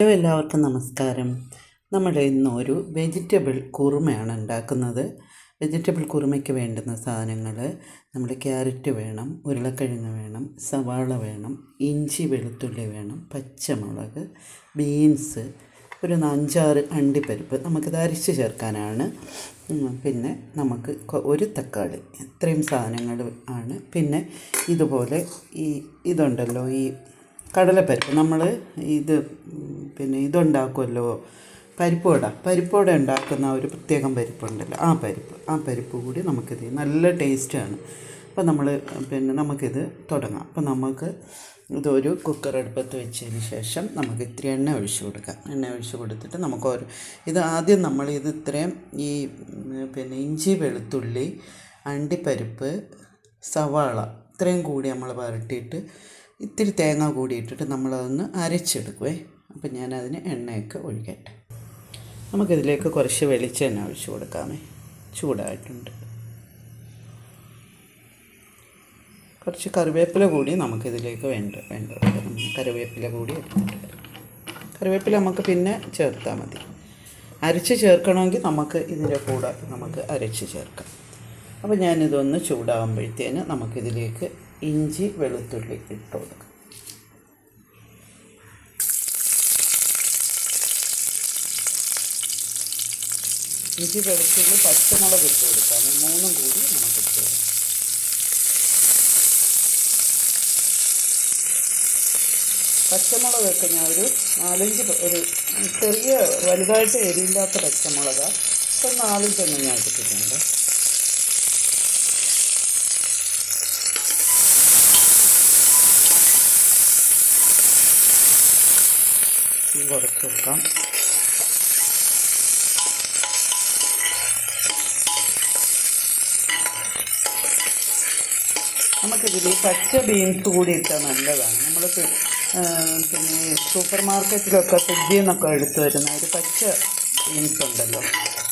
Hello എല്ലാവർക്കും നമസ്കാരം. നമ്മൾ ഇന്ന് ഒരു വെജിറ്റബിൾ കുറുമയാണ് ഉണ്ടാക്കുന്നത്. വെജിറ്റബിൾ കുറുമയ്ക്ക് വേണ്ടുന്ന സാധനങ്ങൾ നമ്മൾ ക്യാരറ്റ് വേണം ഉരുളക്കിഴങ്ങ് വേണം സവാള വേണം ഇഞ്ചി വെളുത്തുള്ളി വേണം പച്ചമുളക് ബീൻസ് ഒരു അഞ്ചാറ് അണ്ടിപ്പരിപ്പ് നമുക്കിത് അരിച്ച് ചേർക്കാനാണ്. പിന്നെ നമുക്ക് ഒരു തക്കാളി ഇത്രയും സാധനങ്ങൾ ആണ്. പിന്നെ ഇതുപോലെ ഈ ഇതുണ്ടല്ലോ ഈ കടലപ്പരിപ്പ് നമ്മൾ ഇത് പിന്നെ ഇതുണ്ടാക്കുമല്ലോ പരിപ്പുവട. പരിപ്പുവട ഉണ്ടാക്കുന്ന ഒരു പ്രത്യേകം പരിപ്പുണ്ടല്ലോ. ആ പരിപ്പ് ആ പരിപ്പ് കൂടി നമുക്കിത് നല്ല ടേസ്റ്റാണ്. അപ്പോൾ നമ്മൾ പിന്നെ നമുക്കിത് തുടങ്ങാം. അപ്പോൾ നമുക്ക് ഇതൊരു കുക്കർ അടുപ്പത്ത് വെച്ചതിന് ശേഷം നമുക്ക് ഇത്തിരി എണ്ണ ഒഴിച്ച് കൊടുക്കാം. എണ്ണ ഒഴിച്ച് കൊടുത്തിട്ട് നമുക്ക് ഓരോ ഇത് ആദ്യം നമ്മൾ ഇത് ഇത്രയും ഈ പിന്നെ ഇഞ്ചി വെളുത്തുള്ളി അണ്ടിപ്പരിപ്പ് സവാള ഇത്രയും കൂടി നമ്മൾ വരട്ടിയിട്ട് ഇത്തിരി തേങ്ങ കൂടി ഇട്ടിട്ട് നമ്മളതൊന്ന് അരച്ചെടുക്കുവേ. അപ്പം ഞാനതിന് എണ്ണയൊക്കെ ഒഴിക്കട്ടെ. നമുക്കിതിലേക്ക് കുറച്ച് വെളിച്ചെണ്ണ ഒഴിച്ച് കൊടുക്കാമേ. ചൂടായിട്ടുണ്ട്. കുറച്ച് കറിവേപ്പില കൂടി നമുക്കിതിലേക്ക് വേണ്ട വേണ്ട കറിവേപ്പില കൂടി എടുത്തിട്ട്. കറിവേപ്പില നമുക്ക് പിന്നെ ചേർത്താൽ മതി. അരച്ച് ചേർക്കണമെങ്കിൽ നമുക്ക് ഇതിന്റെ കൂടെ നമുക്ക് അരച്ച് ചേർക്കാം. അപ്പോൾ ഞാനിതൊന്ന് ചൂടാകുമ്പോഴത്തേന് നമുക്കിതിലേക്ക് ഇഞ്ചി വെളുത്തുള്ളി ഇട്ട് കൊടുക്കുക ഇഞ്ചി വെളുത്തുള്ളി പച്ചമുളക് ഇട്ട് കൊടുക്കാം. ഈ മൂന്നും കൂടി നമുക്ക് ഇട്ട് കൊടുക്കാം. പച്ചമുളകൊക്കെ ഞാൻ ഒരു നാലഞ്ച് ഒരു ചെറിയ വലുതായിട്ട് എരിയില്ലാത്ത പച്ചമുളക്. ഇപ്പം നാലഞ്ചെണ്ണം ഞാൻ എടുത്തിട്ടുണ്ട് തീ കുറച്ച് വെക്കാം. നമുക്കിതിൽ പച്ച ബീൻസ് കൂടി ഇട്ടാൽ നല്ലതാണ്. നമ്മൾ പിന്നെ സൂപ്പർ മാർക്കറ്റിലൊക്കെ ഫ്രിഡ്ജിൽ നിന്നൊക്കെ എടുത്തു വരുന്ന ഒരു പച്ച ബീൻസ് ഉണ്ടല്ലോ.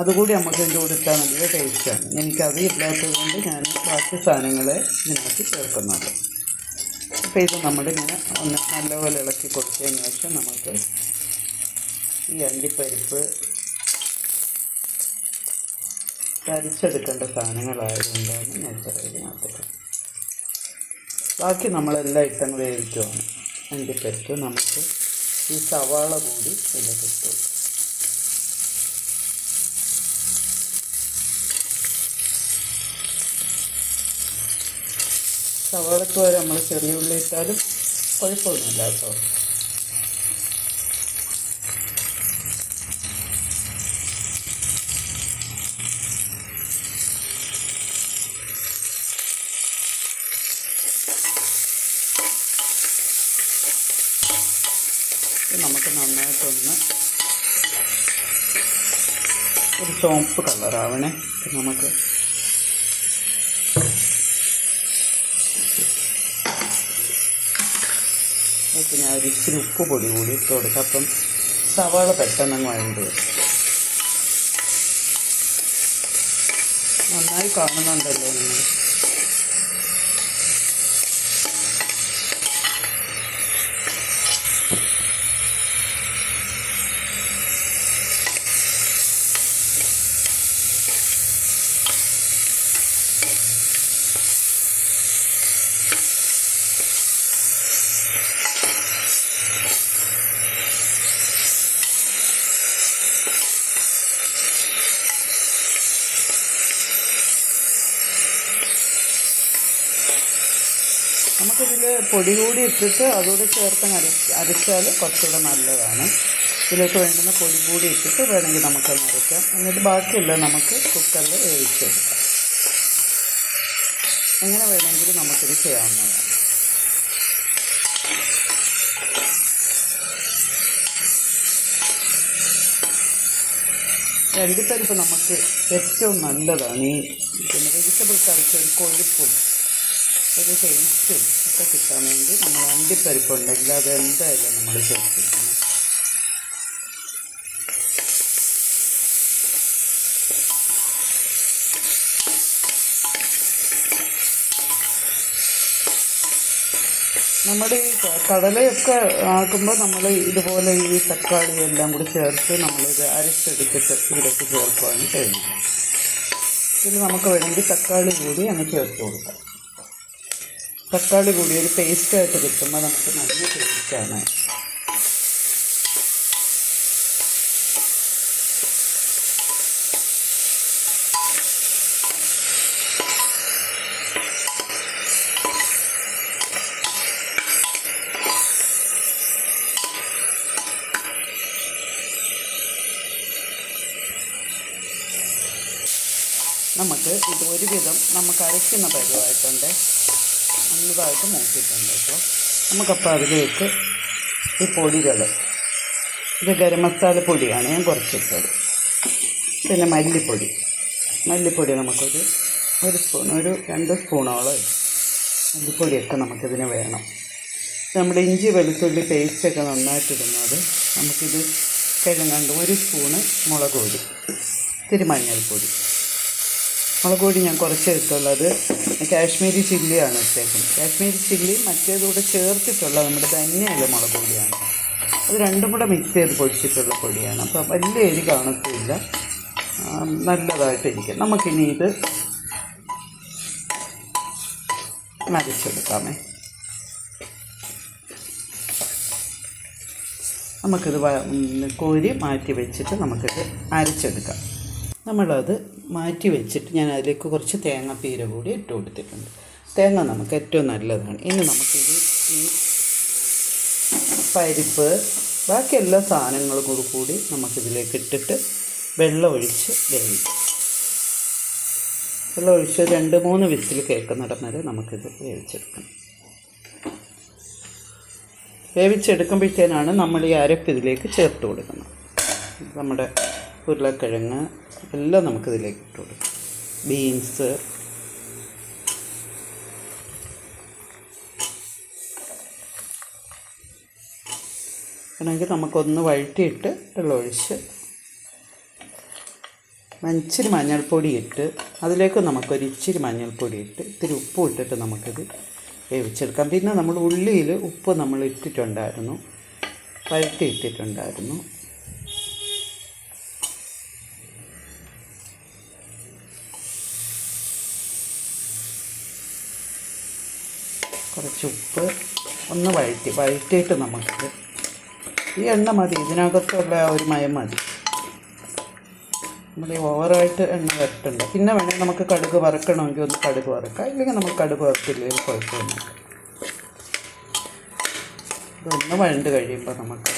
അതുകൂടി നമുക്ക് ഇതിന്റെ കൂടെ ഇട്ടാൽ നല്ല ടേസ്റ്റാണ് എനിക്കത് ഇല്ലാത്തത് കൊണ്ട് ഞാൻ ബാക്കി സാധനങ്ങളെ ഇതിനകത്ത് ചേർക്കുന്നുണ്ട്. ഇത് നമ്മളിങ്ങനെ ഒന്ന് നല്ലപോലെ ഇളക്കി കൊടുത്തതിന് ശേഷം നമുക്ക് ഈ അണ്ടിപ്പരിപ്പ് അരിച്ചെടുക്കേണ്ട സാധനങ്ങളായതുകൊണ്ടാണ് ഞാൻ പറയുന്നത് ബാക്കി നമ്മളെല്ലാം ഇട്ടങ്ങ് വേവിക്കുവാണ്. അണ്ടിപ്പരിപ്പ് നമുക്ക് ഈ സവാള കൂടി ഇതിലേക്ക് സവാളക്ക് വരെ നമ്മൾ ചെറിയ ഉള്ളി ഇട്ടാലും കുഴപ്പമൊന്നുമില്ല കേട്ടോ. നമുക്ക് നന്നായിട്ടൊന്ന് ഒരു ചുവപ്പ് കളറാവണേ. നമുക്ക് അതിലേക്ക് ഞാൻ ഒരു ഇച്ചിരി ഉപ്പ് പൊടി കൂടി ഇട്ട് കൊടുക്കാം. അപ്പം സവാള പെട്ടെന്ന് വഴണ്ട് വരും. നന്നായി കാണുന്നുണ്ടല്ലോ നിങ്ങൾ. നമുക്കിതിൽ പൊടി കൂടി ഇട്ടിട്ട് അതുകൂടി ചേർത്ത് അരച്ച് അരച്ചാൽ കുറച്ചുകൂടെ നല്ലതാണ്. ഇതിലേക്ക് വേണ്ടുന്ന പൊടി കൂടി ഇട്ടിട്ട് വേണമെങ്കിൽ നമുക്ക് അരയ്ക്കാം എന്നിട്ട് ബാക്കിയുള്ള നമുക്ക് കുക്കറിൽ വേവിച്ചെടുക്കാം എങ്ങനെ വേണമെങ്കിലും നമുക്കിത് ചെയ്യാവുന്നതാണ്. രണ്ടിപ്പരിപ്പ് നമുക്ക് ഏറ്റവും നല്ലതാണ്. ഈ പിന്നെ വെജിറ്റബിൾ കറിക്ക് ഒരു കൊഴുപ്പും ഒരു ടേസ്റ്റും ഒക്കെ കിട്ടാൻ വേണ്ടി നമ്മൾ അണ്ടിപ്പരിപ്പ് അത് എന്തായാലും നമ്മൾ ചേർത്തിരിക്കണം. നമ്മുടെ ഈ കടലയൊക്കെ ആക്കുമ്പോൾ നമ്മൾ ഇതുപോലെ ഈ തക്കാളി എല്ലാം കൂടി ചേർത്ത് നമ്മളിത് അരച്ചെടുത്തിട്ട് ഇതിലേക്ക് ചേർക്കുകയാണ് ചെയ്യുന്നത്. ഇതിൽ നമുക്ക് വേണമെങ്കിൽ തക്കാളി കൂടി അങ്ങ് ചേർത്ത് കൊടുക്കാം. തക്കാളി കൂടി ഒരു പേസ്റ്റായിട്ട് കിട്ടുമ്പോൾ നമുക്ക് നല്ല ടേസ്റ്റാണ് നമുക്ക് ഇത് ഒരുവിധം നമുക്ക് അരയ്ക്കുന്ന പരുവായിട്ടുണ്ട്. നല്ലതായിട്ട് മൂക്കിയിട്ടുണ്ട് അപ്പോൾ നമുക്കപ്പോൾ അതിലേക്ക് ഈ പൊടികൾ ഇത് ഗരം മസാല പൊടിയാണ് ഞാൻ കുറച്ചിട്ടത്. പിന്നെ മല്ലിപ്പൊടി. മല്ലിപ്പൊടി നമുക്കൊരു ഒരു സ്പൂൺ ഒരു രണ്ട് സ്പൂണോളം. മല്ലിപ്പൊടിയൊക്കെ നമുക്കിതിന് വേണം. നമ്മുടെ ഇഞ്ചി വെളുത്തുള്ളി പേസ്റ്റൊക്കെ നന്നായിട്ടിടുന്നത് നമുക്കിത് കിഴങ്ങണ്ട് ഒരു സ്പൂണ് മുളക് പൊടി ഇത്തിരി മഞ്ഞൾപ്പൊടി. മുളക് പൊടി ഞാൻ കുറച്ച് എടുത്തുള്ളത് കാശ്മീരി ചില്ലിയാണ് ഇട്ടേക്കുന്നത് കാശ്മീരി ചില്ലി മറ്റേതുകൂടെ ചേർത്തിട്ടുള്ള നമ്മുടെ തന്നെയല്ല മുളക് പൊടിയാണ്. അത് രണ്ടും കൂടെ മിക്സ് ചെയ്ത് പൊടിച്ചിട്ടുള്ള പൊടിയാണ്. അപ്പോൾ വലിയ എരി കാണത്തില്ല. നല്ലതായിട്ടിരിക്കും നമുക്കിനി ഇത് നരച്ചെടുക്കാമേ നമുക്കിത് കോരി മാറ്റി വെച്ചിട്ട് നമുക്കിത് അരച്ചെടുക്കാം. നമ്മളത് മാറ്റി വെച്ചിട്ട് ഞാൻ അതിലേക്ക് കുറച്ച് തേങ്ങാപ്പീര കൂടി ഇട്ട് കൊടുത്തിട്ടുണ്ട്. തേങ്ങ നമുക്ക് ഏറ്റവും നല്ലതാണ്. ഇനി നമുക്ക് ഈ പരിപ്പ് ബാക്കി എല്ലാ സാധനങ്ങളും കൂടി കൂടി നമുക്കിതിലേക്ക് ഇട്ടിട്ട് വെള്ളം ഒഴിച്ച് വേവിക്കും വെള്ളം ഒഴിച്ച് രണ്ട് മൂന്ന് വിസിൽ കേൾക്കുന്നിടം വരെ നമുക്കിത് വേവിച്ചെടുക്കണം വേവിച്ചെടുക്കുമ്പോഴത്തേനാണ് നമ്മൾ ഈ അരപ്പ് ഇതിലേക്ക് ചേർത്ത് കൊടുക്കുന്നത്. നമ്മുടെ ഉരുളക്കിഴങ്ങ് എല്ലാം നമുക്കിതിലേക്ക് ഇട്ട് കൊടുക്കാം. ബീൻസ് വേണമെങ്കിൽ നമുക്കൊന്ന് വഴറ്റിയിട്ട് വെള്ളമൊഴിച്ച് ഇച്ചിരി മഞ്ഞൾപ്പൊടി ഇട്ട് അതിലേക്ക് നമുക്കൊരു ഇച്ചിരി മഞ്ഞൾപ്പൊടി ഇട്ട് ഇത്തിരി ഉപ്പും ഇട്ടിട്ട് നമുക്കിത് വേവിച്ചെടുക്കാം. പിന്നെ നമ്മൾ ഉള്ളിയിൽ ഉപ്പ് നമ്മൾ ഇട്ടിട്ടുണ്ടായിരുന്നു. വഴറ്റി ഇട്ടിട്ടുണ്ടായിരുന്നു. കുറച്ച് ഉപ്പ് ഒന്ന് വഴറ്റി വഴറ്റിയിട്ട് നമുക്ക് ഈ എണ്ണ മതി. ഇതിനകത്തുള്ള ആ ഒരു മയം മതി. നമ്മൾ ഈ ഓവറായിട്ട് എണ്ണ വരട്ടുണ്ട്. പിന്നെ വേണമെങ്കിൽ നമുക്ക് കടുക് വറുക്കണമെങ്കിൽ ഒന്ന് കടുക് വറുക്കാം. ഇല്ലെങ്കിൽ നമുക്ക് കടുക് വറക്കില്ലെങ്കിൽ കുഴപ്പമൊന്നും ഇതൊന്ന് വഴണ്ട് കഴിയുമ്പോൾ നമുക്ക്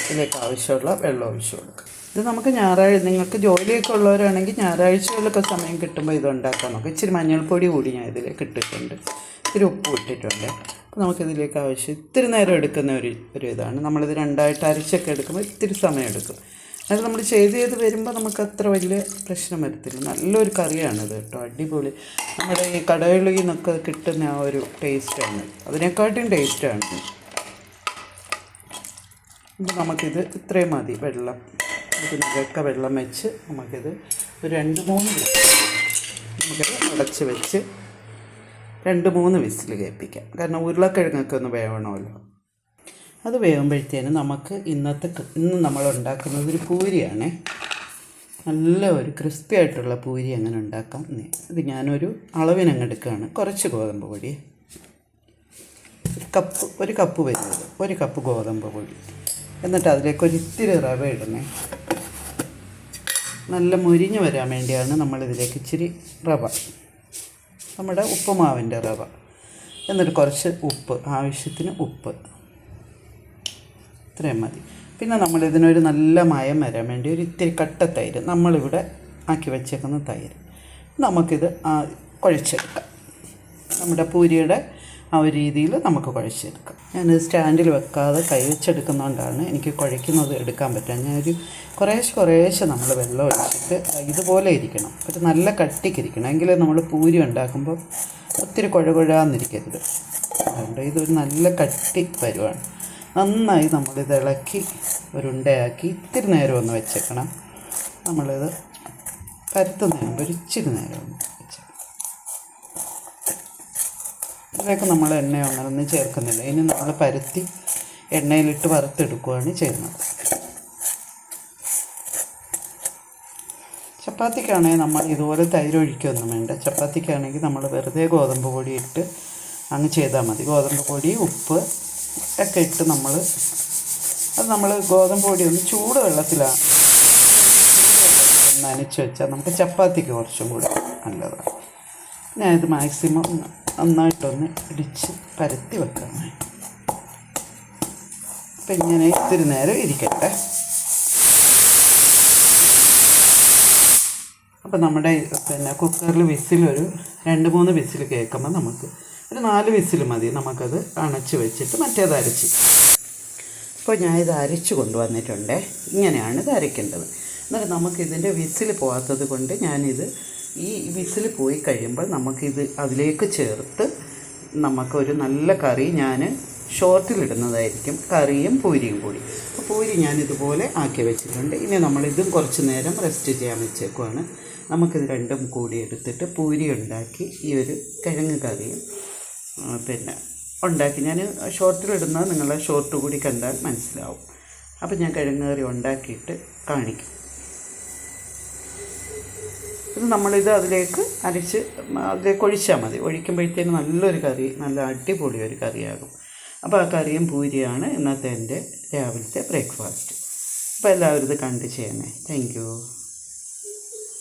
ഇതിലേക്ക് ആവശ്യമുള്ള വെള്ളം ഒഴിച്ചു കൊടുക്കാം. ഇത് നമുക്ക് ഞായറാഴ്ച നിങ്ങൾക്ക് ജോലിയൊക്കെ ഉള്ളവരാണെങ്കിൽ ഞായറാഴ്ചകളിലൊക്കെ സമയം കിട്ടുമ്പോൾ ഇത് ഉണ്ടാക്കാൻ നോക്കാം ഇച്ചിരി മഞ്ഞൾപ്പൊടി കൂടി ഞാൻ ഇതിലേക്ക് ഇട്ടിട്ടുണ്ട്. ഇത്തിരി ഉപ്പ് ഇട്ടിട്ടുണ്ട്. അപ്പോൾ നമുക്കിതിലേക്ക് ആവശ്യം ഇത്തിരി നേരം എടുക്കുന്ന ഒരു ഒരു ഇതാണ്. നമ്മളിത് രണ്ടായിട്ട് അരച്ചൊക്കെ എടുക്കുമ്പോൾ ഇത്തിരി സമയം എടുക്കും. അത് നമ്മൾ ചെയ്ത് ചെയ്ത് വരുമ്പോൾ നമുക്ക് അത്ര വലിയ പ്രശ്നം വരത്തില്ല. നല്ലൊരു കറിയാണിത് കേട്ടോ. അടിപൊളി. നമ്മുടെ ഈ കടകളിൽ നിന്നൊക്കെ കിട്ടുന്ന ആ ഒരു ടേസ്റ്റാണ്. അതിനെക്കാട്ടും ടേസ്റ്റാണ്. നമുക്കിത് ഇത്രയും മതി. വെള്ളം. ഇതിനൊക്കെ വെള്ളം വെച്ച് നമുക്കിത് ഒരു രണ്ട് മൂന്ന് നമുക്കിത് അടച്ച് വെച്ച് രണ്ട് മൂന്ന് വിസിൽ കേൾപ്പിക്കാം. കാരണം ഉരുളക്കിഴങ്ങൊക്കെ ഒന്ന് വേവണമല്ലോ. അത് വേകുമ്പോഴത്തേനും നമുക്ക് ഇന്നത്തെ ഇന്ന് നമ്മൾ ഉണ്ടാക്കുന്നത് ഒരു പൂരിയാണ്. നല്ല ഒരു ക്രിസ്പി ആയിട്ടുള്ള പൂരി അങ്ങനെ ഉണ്ടാക്കാം. ഇത് ഞാനൊരു അളവിനങ്ങ് എടുക്കുകയാണ് കുറച്ച് ഗോതമ്പ് പൊടി. കപ്പ് ഒരു കപ്പ് വരുന്നത്. ഒരു കപ്പ് ഗോതമ്പ് പൊടി. എന്നിട്ട് അതിലേക്ക് ഒരു ഇത്തിരി റവ ഇടണേ. നല്ല മുരിഞ്ഞ് വരാൻ വേണ്ടിയാണ് നമ്മളിതിലേക്ക് ഇച്ചിരി റവ. നമ്മുടെ ഉപ്പുമാവിന്റെ റവ. എന്നിട്ട് കുറച്ച് ഉപ്പ് ആവശ്യത്തിന് ഉപ്പ്. ഇത്രയും മതി. പിന്നെ നമ്മൾ ഇതിനൊരു നല്ല മയം വരാൻ വേണ്ടി ഒരു ഇത്തിരി കട്ട തൈര്. നമ്മളിവിടെ ആക്കി വെച്ചേക്കുന്ന തൈര്. നമുക്കിത് കുഴച്ചെടുക്കാം. നമ്മുടെ പൂരിയുടെ ആ ഒരു രീതിയിൽ നമുക്ക് കുഴച്ചെടുക്കാം. ഞാൻ സ്റ്റാൻഡിൽ വെക്കാതെ കൈ വെച്ചെടുക്കുന്നതുകൊണ്ടാണ് എനിക്ക് കുഴയ്ക്കുന്നത് എടുക്കാൻ പറ്റുക ഞാനൊരു കുറേശ്ശെ കുറേശ്ശെ നമ്മൾ വെള്ളം ഒഴിച്ചിട്ട് ഇതുപോലെ ഇരിക്കണം. ഒരു നല്ല കട്ടിക്കിരിക്കണം എങ്കിലേ നമ്മൾ പൂരി ഉണ്ടാക്കുമ്പോൾ ഒത്തിരി കുഴ കുഴാന്നിരിക്കരുത്. അതുകൊണ്ട് ഇതൊരു നല്ല കട്ടി വരുവാണ്. നന്നായി നമ്മളിത് ഇളക്കി ഒരു ഉണ്ടയാക്കി ഇത്തിരി നേരം ഒന്ന് വെച്ചേക്കണം. നമ്മളിത് പരത്തുന്നതിന് മുമ്പ് നേരം ഇച്ചിരി നേരം അതിലേക്ക് നമ്മൾ എണ്ണ ഒന്നും ചേർക്കുന്നില്ല. ഇനി നമ്മൾ പരുത്തി എണ്ണയിലിട്ട് വറുത്തെടുക്കുകയാണ് ചെയ്യുന്നത്. ചപ്പാത്തിക്കാണെങ്കിൽ നമ്മൾ ഇതുപോലെ തൈര് ഒഴിക്കുകയൊന്നും വേണ്ട ചപ്പാത്തിക്കാണെങ്കിൽ നമ്മൾ വെറുതെ ഗോതമ്പ് പൊടി ഇട്ട് അങ്ങ് ചെയ്താൽ മതി. ഗോതമ്പ് പൊടി ഉപ്പ് ഒക്കെ ഇട്ട് നമ്മൾ അത് നമ്മൾ ഗോതമ്പ് പൊടി ഒന്ന് ചൂട് വെള്ളത്തിലാണ് നനച്ച് വെച്ചാൽ നമുക്ക് ചപ്പാത്തിക്ക് കുറച്ചും കൂടെ നല്ലതാണ്. ഞാനിത് മാക്സിമം നന്നായിട്ടൊന്ന് ഇടിച്ച് പരത്തി വെക്കാം അപ്പം ഇങ്ങനെ ഇത്തിരി നേരം ഇരിക്കട്ടെ. അപ്പോൾ നമ്മുടെ പിന്നെ കുക്കറിൽ വിസിലൊരു രണ്ട് മൂന്ന് വിസിൽ കേൾക്കുമ്പോൾ നമുക്ക് ഒരു നാല് വിസിൽ മതി. നമുക്കത് അണച്ച് വെച്ചിട്ട് മറ്റേത് അരച്ച്. അപ്പോൾ ഞാൻ ഇത് അരച്ച് കൊണ്ടുവന്നിട്ടുണ്ട്. ഇങ്ങനെയാണ് ഇത് അരയ്ക്കേണ്ടത്. എന്നിട്ട് നമുക്കിതിന്റെ വിസിൽ പോകാത്തത് കൊണ്ട് ഞാനിത് ഈ വിസിൽ പോയി കഴിയുമ്പോൾ നമുക്കിത് അതിലേക്ക് ചേർത്ത് നമുക്കൊരു നല്ല കറി ഞാൻ ഷോർട്ടിലിടുന്നതായിരിക്കും. കറിയും പൂരിയും കൂടി. അപ്പോൾ പൂരി ഞാൻ ഇതുപോലെ ആക്കി വെച്ചിട്ടുണ്ട്. ഇനി നമ്മളിതും കുറച്ച് നേരം റെസ്റ്റ് ചെയ്യാൻ വെച്ചേക്കുവാണ്. നമുക്കിത് രണ്ടും കൂടി എടുത്തിട്ട് പൂരി ഉണ്ടാക്കി ഈ ഒരു കിഴങ്ങ് കറിയും പിന്നെ ഉണ്ടാക്കി. ഞാൻ ഷോർട്ടിലിടുന്നത് നിങ്ങളെ ഷോർട്ട് കൂടി കണ്ടാൽ മനസ്സിലാവും. അപ്പോൾ ഞാൻ കിഴങ്ങ് കറി ഉണ്ടാക്കിയിട്ട് കാണിക്കും. ഇത് നമ്മളിത് അതിലേക്ക് അരച്ച് അതിലേക്ക് ഒഴിച്ചാൽ മതി. ഒഴിക്കുമ്പോഴത്തേന് നല്ലൊരു കറി നല്ല അടിപൊളി ഒരു കറിയാകും. അപ്പോൾ ആ കറിയും പൂരിയാണ് ഇന്നത്തെ എന്റെ രാവിലത്തെ ബ്രേക്ക്ഫാസ്റ്റ്. അപ്പോൾ എല്ലാവരും ഇത് കണ്ട് ചെയ്യണേ. താങ്ക്